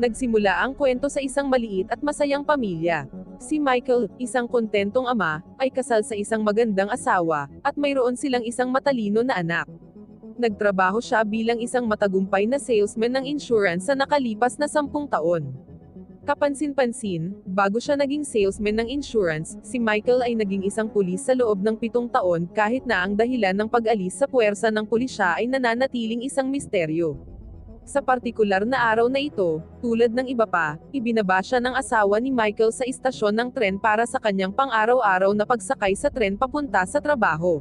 Nagsimula ang kwento sa isang maliit at masayang pamilya. Si Michael, isang kontentong ama, ay kasal sa isang magandang asawa, at mayroon silang isang matalino na anak. Nagtrabaho siya bilang isang matagumpay na salesman ng insurance sa nakalipas na sampung taon. Kapansin-pansin, bago siya naging salesman ng insurance, si Michael ay naging isang pulis sa loob ng pitong taon kahit na ang dahilan ng pag-alis sa puwersa ng pulisya ay nananatiling isang misteryo. Sa partikular na araw na ito, tulad ng iba pa, ibinaba siya ng asawa ni Michael sa istasyon ng tren para sa kanyang pang-araw-araw na pagsakay sa tren papunta sa trabaho.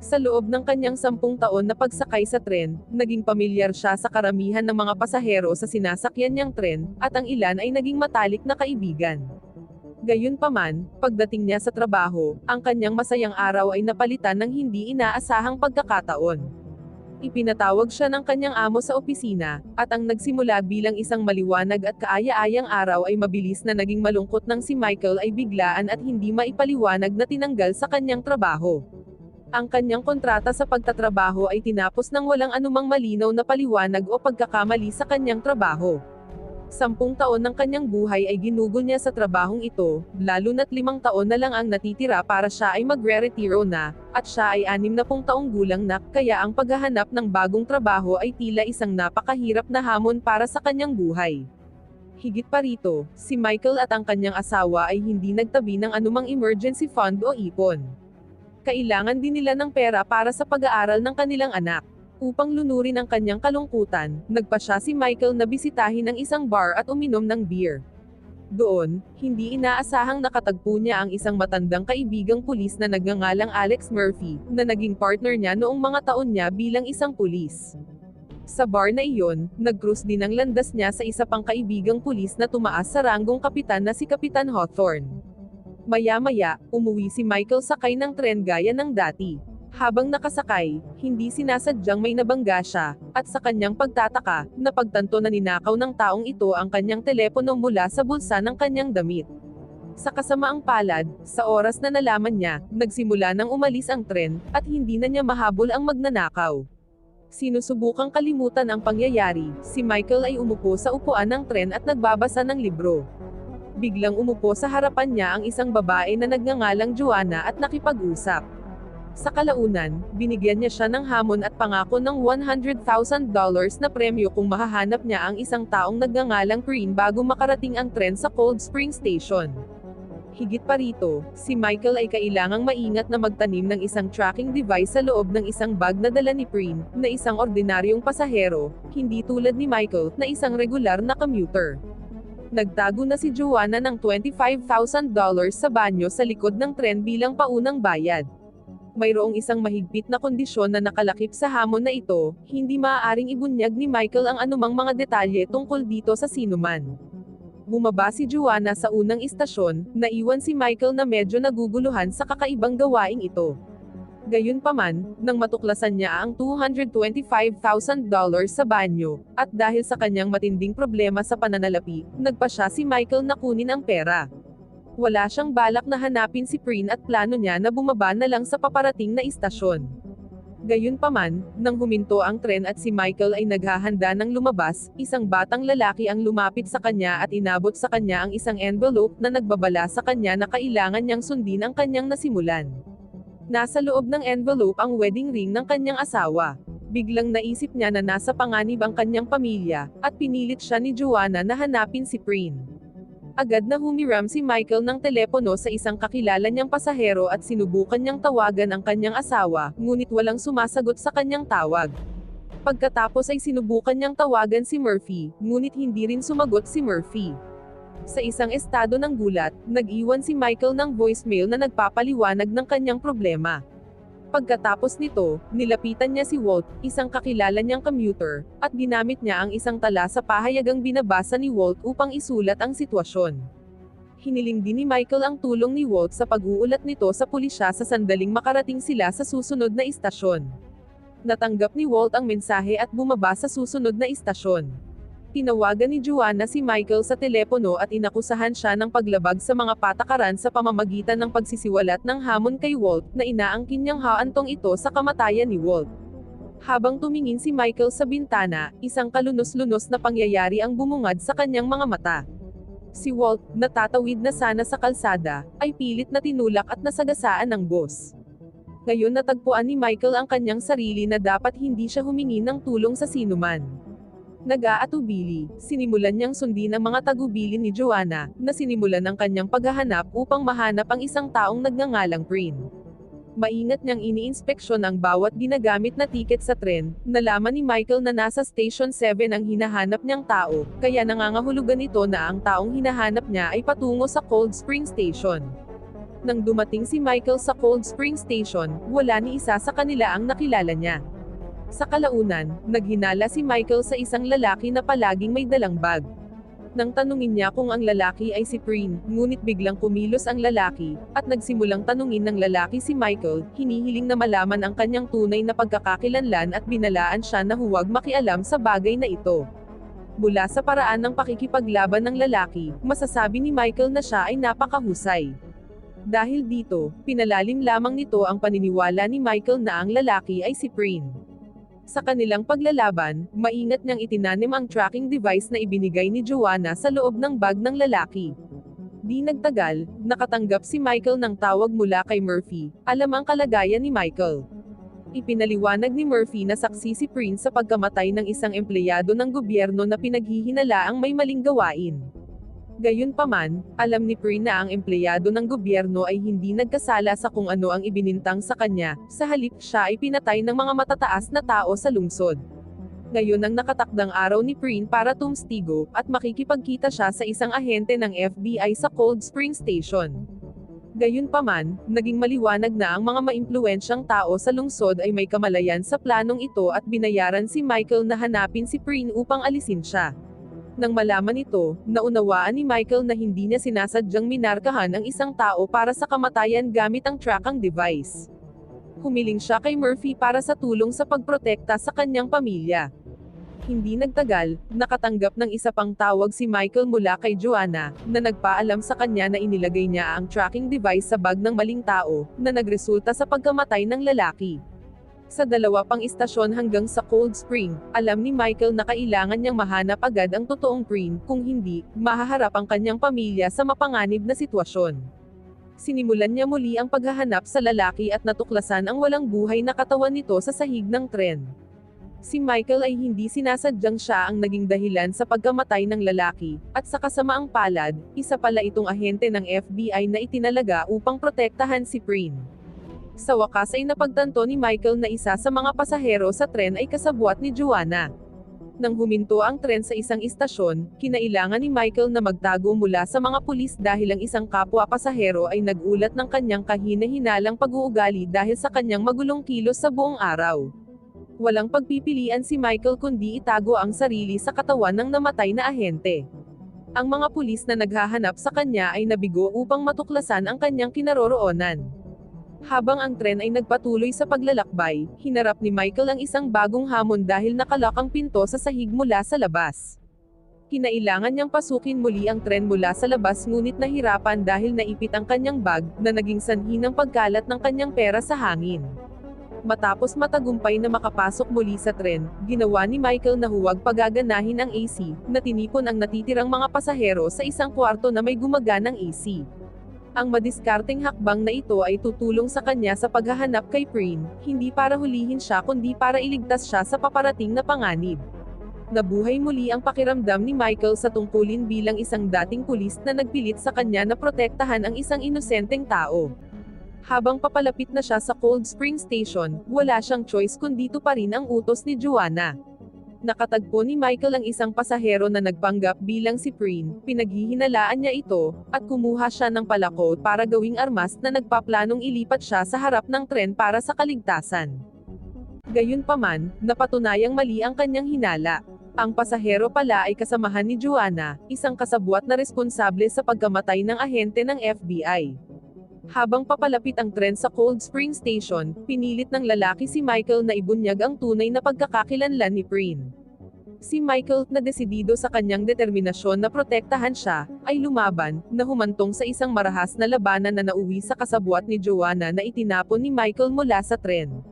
Sa loob ng kanyang sampung taon na pagsakay sa tren, naging pamilyar siya sa karamihan ng mga pasahero sa sinasakyan niyang tren, at ang ilan ay naging matalik na kaibigan. Gayunpaman, pagdating niya sa trabaho, ang kanyang masayang araw ay napalitan ng hindi inaasahang pagkakataon. Ipinatawag siya ng kanyang amo sa opisina, at ang nagsimula bilang isang maliwanag at kaaya-ayang araw ay mabilis na naging malungkot nang si Michael ay biglaan at hindi maipaliwanag na tinanggal sa kanyang trabaho. Ang kanyang kontrata sa pagtatrabaho ay tinapos ng walang anumang malinaw na paliwanag o pagkakamali sa kanyang trabaho. Sampung taon ng kanyang buhay ay ginugol niya sa trabahong ito, lalo na't limang taon na lang ang natitira para siya ay magre-retiro na, at siya ay anim na pung taong gulang na, kaya ang paghahanap ng bagong trabaho ay tila isang napakahirap na hamon para sa kanyang buhay. Higit pa rito, si Michael at ang kanyang asawa ay hindi nagtabi ng anumang emergency fund o ipon. Kailangan din nila ng pera para sa pag-aaral ng kanilang anak. Upang lunurin ang kanyang kalungkutan, nagpa siya si Michael na bisitahin ng isang bar at uminom ng beer. Doon, hindi inaasahang nakatagpo niya ang isang matandang kaibigang pulis na nagngangalang Alex Murphy, na naging partner niya noong mga taon niya bilang isang pulis. Sa bar na iyon, nag-cruise din ang landas niya sa isa pang kaibigang pulis na tumaas sa ranggong kapitan na si Kapitan Hawthorne. Maya-maya, umuwi si Michael sakay ng tren gaya ng dati. Habang nakasakay, hindi sinasadyang may nabangga siya, at sa kanyang pagtataka, napagtanto na ninakaw ng taong ito ang kanyang telepono mula sa bulsa ng kanyang damit. Sa kasamaang palad, sa oras na nalaman niya, nagsimula nang umalis ang tren, at hindi na niya mahabol ang magnanakaw. Sinusubukang kalimutan ang pangyayari, si Michael ay umupo sa upuan ng tren at nagbabasa ng libro. Biglang umupo sa harapan niya ang isang babae na nagngangalang Joanna at nakipag-usap. Sa kalaunan, binigyan niya siya ng hamon at pangako ng $100,000 na premyo kung mahahanap niya ang isang taong nagngangalang Green bago makarating ang tren sa Cold Spring Station. Higit pa rito, si Michael ay kailangang maingat na magtanim ng isang tracking device sa loob ng isang bag na dala ni Preen, na isang ordinaryong pasahero, hindi tulad ni Michael, na isang regular na commuter. Nagtago na si Joanna ng $25,000 sa banyo sa likod ng tren bilang paunang bayad. Mayroong isang mahigpit na kondisyon na nakalakip sa hamon na ito, hindi maaaring ibunyag ni Michael ang anumang mga detalye tungkol dito sa sinuman. Bumaba si Joanna sa unang istasyon, naiwan si Michael na medyo naguguluhan sa kakaibang gawaing ito. Gayunpaman, nang matuklasan niya ang $225,000 sa banyo, at dahil sa kanyang matinding problema sa pananalapi, nagpa siya si Michael na kunin ang pera. Wala siyang balak na hanapin si Preen at plano niya na bumaba na lang sa paparating na istasyon. Gayunpaman, nang huminto ang tren at si Michael ay naghahanda ng lumabas, isang batang lalaki ang lumapit sa kanya at inabot sa kanya ang isang envelope na nagbabala sa kanya na kailangan niyang sundin ang kanyang nasimulan. Nasa loob ng envelope ang wedding ring ng kanyang asawa. Biglang naisip niya na nasa panganib ang kanyang pamilya, at pinilit siya ni Joanna na hanapin si Preen. Agad na humiram si Michael ng telepono sa isang kakilala niyang pasahero at sinubukan niyang tawagan ang kanyang asawa, ngunit walang sumasagot sa kanyang tawag. Pagkatapos ay sinubukan niyang tawagan si Murphy, ngunit hindi rin sumagot si Murphy. Sa isang estado ng gulat, nag-iwan si Michael ng voicemail na nagpapaliwanag ng kanyang problema. Pagkatapos nito, nilapitan niya si Walt, isang kakilala niyang commuter, at ginamit niya ang isang tala sa pahayagang binabasa ni Walt upang isulat ang sitwasyon. Hiniling din ni Michael ang tulong ni Walt sa pag-uulat nito sa pulisya sa sandaling makarating sila sa susunod na istasyon. Natanggap ni Walt ang mensahe at bumaba sa susunod na istasyon. Tinawagan ni Joanna si Michael sa telepono at inakusahan siya ng paglabag sa mga patakaran sa pamamagitan ng pagsisiwalat ng hamon kay Walt, na inaangkin niyang haantong ito sa kamatayan ni Walt. Habang tumingin si Michael sa bintana, isang kalunos-lunos na pangyayari ang bumungad sa kanyang mga mata. Si Walt, natatawid na sana sa kalsada, ay pilit na tinulak at nasagasaan ng boss. Ngayon natagpuan ni Michael ang kanyang sarili na dapat hindi siya humingi ng tulong sa sinuman. Nag-aatubili, sinimulan niyang sundin ang mga tagubilin ni Joanna, na sinimulan ang kanyang paghahanap upang mahanap ang isang taong nagngangalang Prin. Maingat niyang iniinspeksyon ang bawat ginagamit na tiket sa tren, nalaman ni Michael na nasa Station 7 ang hinahanap niyang tao, kaya nangangahulugan ito na ang taong hinahanap niya ay patungo sa Cold Spring Station. Nang dumating si Michael sa Cold Spring Station, wala ni isa sa kanila ang nakilala niya. Sa kalaunan, naghinala si Michael sa isang lalaki na palaging may dalang bag. Nang tanungin niya kung ang lalaki ay si Prin, ngunit biglang kumilos ang lalaki, at nagsimulang tanungin ng lalaki si Michael, hinihiling na malaman ang kanyang tunay na pagkakakilanlan at binalaan siya na huwag makialam sa bagay na ito. Mula sa paraan ng pakikipaglaban ng lalaki, masasabi ni Michael na siya ay napakahusay. Dahil dito, pinalalim lamang nito ang paniniwala ni Michael na ang lalaki ay si Prin. Sa kanilang paglalaban, maingat niyang itinanim ang tracking device na ibinigay ni Joanna sa loob ng bag ng lalaki. Di nagtagal, nakatanggap si Michael ng tawag mula kay Murphy, alam ang kalagayan ni Michael. Ipinaliwanag ni Murphy na saksi si Prince sa pagkamatay ng isang empleyado ng gobyerno na pinaghihinalaang may maling gawain. Gayunpaman, alam ni Prin na ang empleyado ng gobyerno ay hindi nagkasala sa kung ano ang ibinintang sa kanya, sa halip siya ay pinatay ng mga matataas na tao sa lungsod. Ngayon ang nakatakdang araw ni Prin para tumstigo, at makikipagkita siya sa isang ahente ng FBI sa Cold Spring Station. Gayunpaman, naging maliwanag na ang mga maimpluwensyang tao sa lungsod ay may kamalayan sa planong ito at binayaran si Michael na hanapin si Prin upang alisin siya. Nang malaman ito, naunawaan ni Michael na hindi niya sinasadyang minarkahan ang isang tao para sa kamatayan gamit ang tracking device. Humiling siya kay Murphy para sa tulong sa pagprotekta sa kanyang pamilya. Hindi nagtagal, nakatanggap ng isa pang tawag si Michael mula kay Joanna, na nagpaalam sa kanya na inilagay niya ang tracking device sa bag ng maling tao, na nagresulta sa pagkamatay ng lalaki. Sa dalawa pang istasyon hanggang sa Cold Spring, alam ni Michael na kailangan niyang mahanap agad ang totoong Prin, kung hindi, mahaharap ang kanyang pamilya sa mapanganib na sitwasyon. Sinimulan niya muli ang paghahanap sa lalaki at natuklasan ang walang buhay na katawan nito sa sahig ng tren. Si Michael ay hindi sinasadyang siya ang naging dahilan sa pagkamatay ng lalaki, at sa kasamaang palad, isa pala itong ahente ng FBI na itinalaga upang protektahan si Prin. Sa wakas ay napagtanto ni Michael na isa sa mga pasahero sa tren ay kasabwat ni Joanna. Nang huminto ang tren sa isang istasyon, kinailangan ni Michael na magtago mula sa mga pulis dahil ang isang kapwa pasahero ay nagulat ng kanyang kahina-hinalang pag-uugali dahil sa kanyang magulong kilos sa buong araw. Walang pagpipilian si Michael kundi itago ang sarili sa katawan ng namatay na ahente. Ang mga pulis na naghahanap sa kanya ay nabigo upang matuklasan ang kanyang kinaroroonan. Habang ang tren ay nagpatuloy sa paglalakbay, hinarap ni Michael ang isang bagong hamon dahil nakalak ang pinto sa sahig mula sa labas. Kinailangan niyang pasukin muli ang tren mula sa labas ngunit nahirapan dahil naipit ang kanyang bag, na naging sanhi ng pagkalat ng kanyang pera sa hangin. Matapos matagumpay na makapasok muli sa tren, ginawa ni Michael na huwag pagaganahin ang AC, na tinipon ang natitirang mga pasahero sa isang kwarto na may gumaganang AC. Ang madiskarteng hakbang na ito ay tutulong sa kanya sa paghahanap kay Prin, hindi para hulihin siya kundi para iligtas siya sa paparating na panganib. Nabuhay muli ang pakiramdam ni Michael sa tungkulin bilang isang dating pulis na nagpilit sa kanya na protektahan ang isang inosenteng tao. Habang papalapit na siya sa Cold Spring Station, wala siyang choice kundi pa rin ang utos ni Joanna. Nakatagpo ni Michael ang isang pasahero na nagpanggap bilang si Prin, pinaghihinalaan niya ito, at kumuha siya ng palako para gawing armas na nagpaplanong ilipat siya sa harap ng tren para sa kaligtasan. Gayunpaman, napatunayang mali ang kanyang hinala. Ang pasahero pala ay kasamahan ni Joanna, isang kasabwat na responsable sa pagkamatay ng ahente ng FBI. Habang papalapit ang tren sa Cold Spring Station, pinilit ng lalaki si Michael na ibunyag ang tunay na pagkakakilanlan ni Prin. Si Michael, na desidido sa kanyang determinasyon na protektahan siya, ay lumaban, na humantong sa isang marahas na labanan na nauwi sa kasabwat ni Joanna na itinapon ni Michael mula sa tren.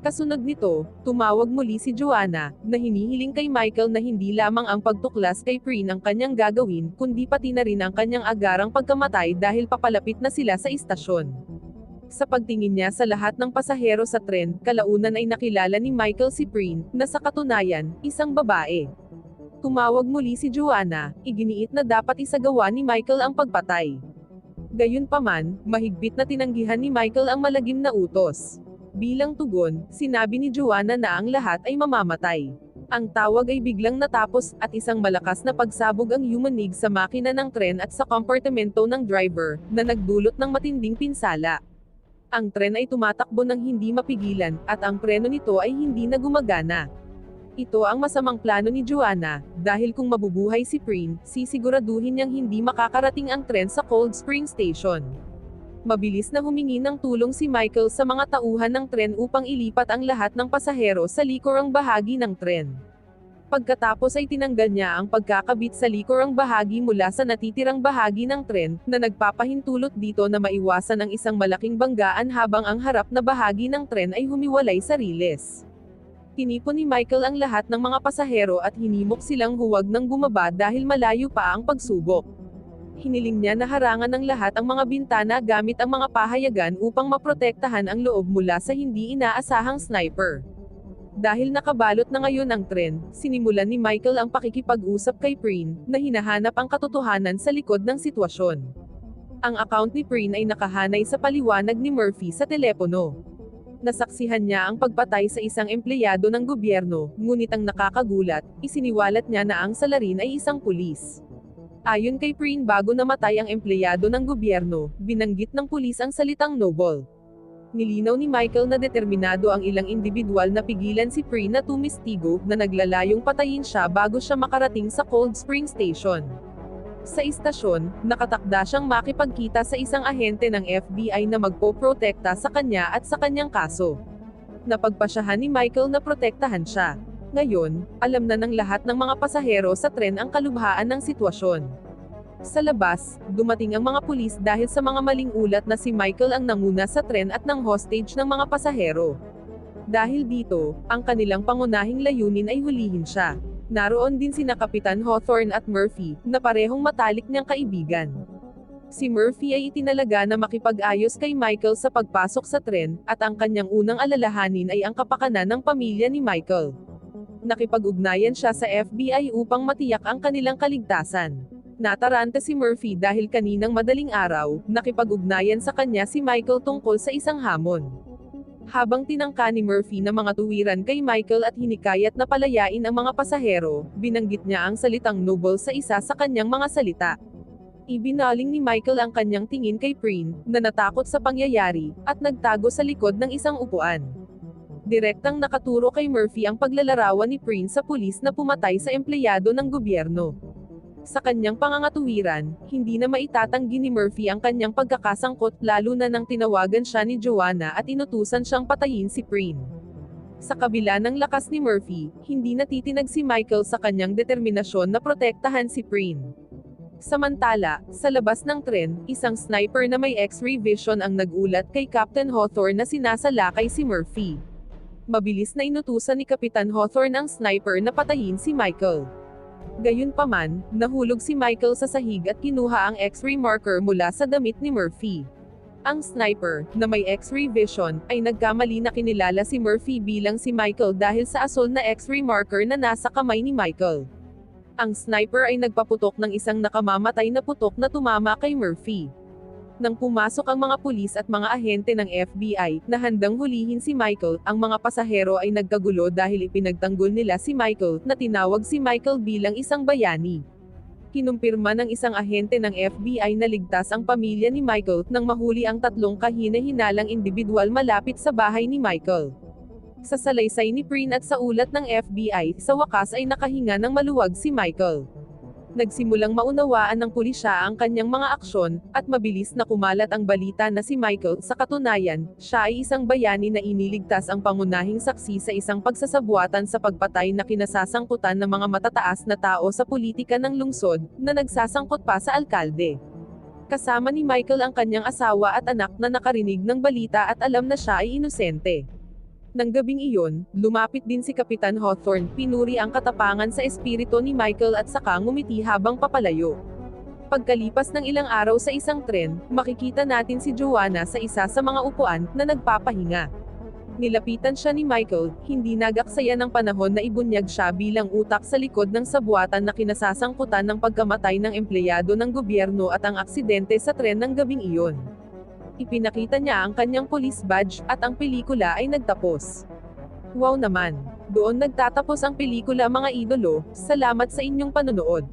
Kasunod nito, tumawag muli si Joanna, na hinihiling kay Michael na hindi lamang ang pagtuklas kay Prin ang kanyang gagawin, kundi pati na rin ang kanyang agarang pagkamatay dahil papalapit na sila sa istasyon. Sa pagtingin niya sa lahat ng pasahero sa tren, kalaunan ay nakilala ni Michael si Prin, na sa katunayan, isang babae. Tumawag muli si Joanna, iginiit na dapat isagawa ni Michael ang pagpatay. Gayunpaman, mahigpit na tinanggihan ni Michael ang malagim na utos. Bilang tugon, sinabi ni Joanna na ang lahat ay mamamatay. Ang tawag ay biglang natapos, at isang malakas na pagsabog ang yumanig sa makina ng tren at sa kompartimento ng driver, na nagdulot ng matinding pinsala. Ang tren ay tumatakbo ng hindi mapigilan, at ang preno nito ay hindi na gumagana. Ito ang masamang plano ni Joanna, dahil kung mabubuhay si Prin, sisiguraduhin niyang hindi makakarating ang tren sa Cold Spring Station. Mabilis na humingi ng tulong si Michael sa mga tauhan ng tren upang ilipat ang lahat ng pasahero sa likurang bahagi ng tren. Pagkatapos ay tinanggal niya ang pagkakabit sa likurang bahagi mula sa natitirang bahagi ng tren, na nagpapahintulot dito na maiwasan ang isang malaking banggaan habang ang harap na bahagi ng tren ay humiwalay sa riles. Tinipon ni Michael ang lahat ng mga pasahero at hinimok silang huwag nang bumaba dahil malayo pa ang pagsubok hiniling niya na harangan ng lahat ang mga bintana gamit ang mga pahayagan upang maprotektahan ang loob mula sa hindi inaasahang sniper. Dahil nakabalot na ngayon ang tren, sinimulan ni Michael ang pakikipag-usap kay Prin, na hinahanap ang katotohanan sa likod ng sitwasyon. Ang account ni Prin ay nakahanay sa paliwanag ni Murphy sa telepono. Nasaksihan niya ang pagpatay sa isang empleyado ng gobyerno, ngunit ang nakakagulat, isiniwalat niya na ang salarin ay isang pulis. Ayon kay Prin bago namatay ang empleyado ng gobyerno, binanggit ng pulis ang salitang noble. Nilinaw ni Michael na determinado ang ilang individual na pigilan si Prin na tumistigo, na naglalayong patayin siya bago siya makarating sa Cold Spring Station. Sa istasyon, nakatakda siyang makipagkita sa isang ahente ng FBI na magpoprotekta sa kanya at sa kanyang kaso. Napagpasyahan ni Michael na protektahan siya. Ngayon, alam na ng lahat ng mga pasahero sa tren ang kalubhaan ng sitwasyon. Sa labas, dumating ang mga pulis dahil sa mga maling ulat na si Michael ang nanguna sa tren at ng hostage ng mga pasahero. Dahil dito, ang kanilang pangunahing layunin ay hulihin siya. Naroon din sina Kapitan Hawthorne at Murphy, na parehong matalik niyang kaibigan. Si Murphy ay itinalaga na makipag-ayos kay Michael sa pagpasok sa tren, at ang kanyang unang alalahanin ay ang kapakanan ng pamilya ni Michael nakipag-ugnayan siya sa FBI upang matiyak ang kanilang kaligtasan. Nataranta si Murphy dahil kaninang madaling araw, nakipag-ugnayan sa kanya si Michael tungkol sa isang hamon. Habang tinangka ni Murphy na mga tuwiran kay Michael at hinikayat na palayain ang mga pasahero, binanggit niya ang salitang noble sa isa sa kanyang mga salita. Ibinaling ni Michael ang kanyang tingin kay Prin, na natakot sa pangyayari, at nagtago sa likod ng isang upuan. Direktang nakaturo kay Murphy ang paglalarawan ni Prince sa pulis na pumatay sa empleyado ng gobyerno. Sa kanyang pangangatuwiran, hindi na maitatanggi ni Murphy ang kanyang pagkakasangkot lalo na nang tinawagan siya ni Joanna at inutusan siyang patayin si Prin. Sa kabila ng lakas ni Murphy, hindi natitinag si Michael sa kanyang determinasyon na protektahan si Prin. Samantala, sa labas ng tren, isang sniper na may x-ray vision ang nagulat kay Captain Hawthorne na sinasalakay si Murphy mabilis na inutusan ni Kapitan Hawthorne ang sniper na patayin si Michael. Gayunpaman, nahulog si Michael sa sahig at kinuha ang x-ray marker mula sa damit ni Murphy. Ang sniper, na may x-ray vision, ay nagkamali na kinilala si Murphy bilang si Michael dahil sa asol na x-ray marker na nasa kamay ni Michael. Ang sniper ay nagpaputok ng isang nakamamatay na putok na tumama kay Murphy. Nang pumasok ang mga pulis at mga ahente ng FBI, na handang hulihin si Michael, ang mga pasahero ay nagkagulo dahil ipinagtanggol nila si Michael, na tinawag si Michael bilang isang bayani. Kinumpirma ng isang ahente ng FBI na ligtas ang pamilya ni Michael, nang mahuli ang tatlong kahina-hinalang individual malapit sa bahay ni Michael. Sa salaysay ni Prin at sa ulat ng FBI, sa wakas ay nakahinga ng maluwag si Michael nagsimulang maunawaan ng pulisya ang kanyang mga aksyon, at mabilis na kumalat ang balita na si Michael, sa katunayan, siya ay isang bayani na iniligtas ang pangunahing saksi sa isang pagsasabuatan sa pagpatay na kinasasangkutan ng mga matataas na tao sa politika ng lungsod, na nagsasangkot pa sa alkalde. Kasama ni Michael ang kanyang asawa at anak na nakarinig ng balita at alam na siya ay inosente. Nang gabing iyon, lumapit din si Kapitan Hawthorne, pinuri ang katapangan sa espiritu ni Michael at saka ngumiti habang papalayo. Pagkalipas ng ilang araw sa isang tren, makikita natin si Joanna sa isa sa mga upuan na nagpapahinga. Nilapitan siya ni Michael, hindi nagaksaya ng panahon na ibunyag siya bilang utak sa likod ng sabuatan na kinasasangkutan ng pagkamatay ng empleyado ng gobyerno at ang aksidente sa tren ng gabing iyon. Ipinakita niya ang kanyang police badge, at ang pelikula ay nagtapos. Wow naman! Doon nagtatapos ang pelikula mga idolo, salamat sa inyong panonood.